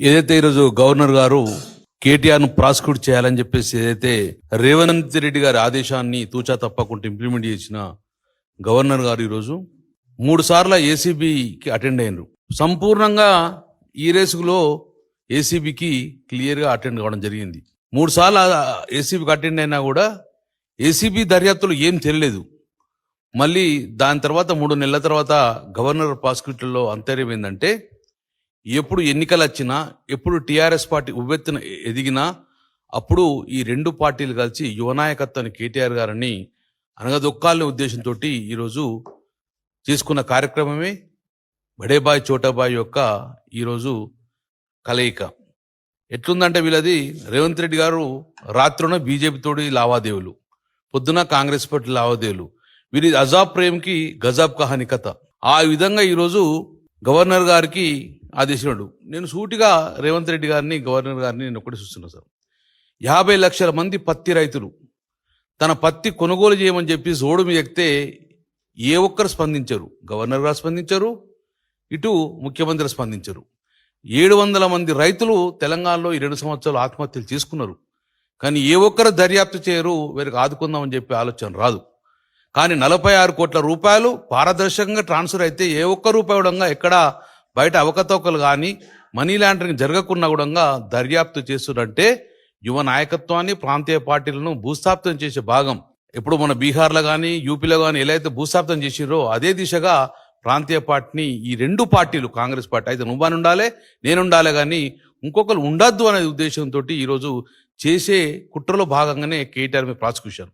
ఏదైతే ఈరోజు గవర్నర్ గారు కేటీఆర్ను ప్రాసిక్యూట్ చేయాలని చెప్పేసి ఏదైతే రేవంత్ రెడ్డి గారి ఆదేశాన్ని తూచా తప్పకుండా ఇంప్లిమెంట్ చేసిన గవర్నర్ గారు ఈరోజు మూడు సార్ల ఏసీబీకి అటెండ్ అయినరు. సంపూర్ణంగా ఈ రేసులో ఏసీబీకి క్లియర్గా అటెండ్ కావడం జరిగింది. మూడు సార్లు ఏసీబీకి అటెండ్ అయినా కూడా ఏసీబీ దర్యాప్తులు ఏం తెలియలేదు. మళ్ళీ దాని తర్వాత మూడు నెలల తర్వాత గవర్నర్ ప్రాసిక్యూటర్లో అంతర్యం ఏంటంటే ఎప్పుడు ఎన్నికలు వచ్చినా ఎప్పుడు టీఆర్ఎస్ పార్టీ ఉవ్వెత్తున ఎదిగినా అప్పుడు ఈ రెండు పార్టీలు కలిసి యువనాయకత్వాన్ని కేటీఆర్ గారిని అనగదొక్కాలనే ఉద్దేశంతో ఈరోజు చేసుకున్న కార్యక్రమమే బడేబాయ్ చోటాబాయ్ యొక్క ఈరోజు కలయిక. ఎట్లుందంటే వీళ్ళది రేవంత్ రెడ్డి గారు రాత్రున బీజేపీతోటి లావాదేవీలు పొద్దున కాంగ్రెస్ పార్టీ లావాదేవీలు. వీరి అజాబ్ ప్రేమ్కి గజాబ్ కహాని కథ. ఆ విధంగా ఈరోజు గవర్నర్ గారికి ఆదేశించాడు నేను సూటిగా రేవంత్ రెడ్డి గారిని గవర్నర్ గారిని నేను ఒకటి చూస్తున్నా సార్. యాభై లక్షల మంది పత్తి రైతులు తన పత్తి కొనుగోలు చేయమని చెప్పి జోడు మీద ఎక్కితే ఏ ఒక్కరు స్పందించరు. గవర్నర్ గారు స్పందించరు ఇటు ముఖ్యమంత్రి స్పందించరు. ఏడు వందల మంది రైతులు తెలంగాణలో ఈ రెండు సంవత్సరాలు ఆత్మహత్యలు చేసుకున్నారు. కానీ ఏ ఒక్కరు దర్యాప్తు చేయరు వీరికి ఆదుకుందామని చెప్పి ఆలోచన రాదు. కానీ నలభై ఆరు కోట్ల రూపాయలు పారదర్శకంగా ట్రాన్స్ఫర్ అయితే ఏ ఒక్క రూపాయి కూడా ఎక్కడ బయట అవకతవకలు కానీ మనీ లాండరింగ్ జరగకుండా కూడా దర్యాప్తు చేస్తున్నట్టే యువ నాయకత్వాన్ని ప్రాంతీయ పార్టీలను భూస్థాపితం చేసే భాగం. ఇప్పుడు మన బీహార్లో కానీ యూపీలో కానీ ఎలా అయితే భూస్థాపితం చేసిరో అదే దిశగా ప్రాంతీయ పార్టీని ఈ రెండు పార్టీలు కాంగ్రెస్ పార్టీ అయితే నువ్వని ఉండాలి నేను ఉండాలి కానీ ఇంకొకరు ఉండద్దు అనే ఉద్దేశంతో ఈరోజు చేసే కుట్రలో భాగంగానే కేటీఆర్ మీద ప్రాసిక్యూషన్.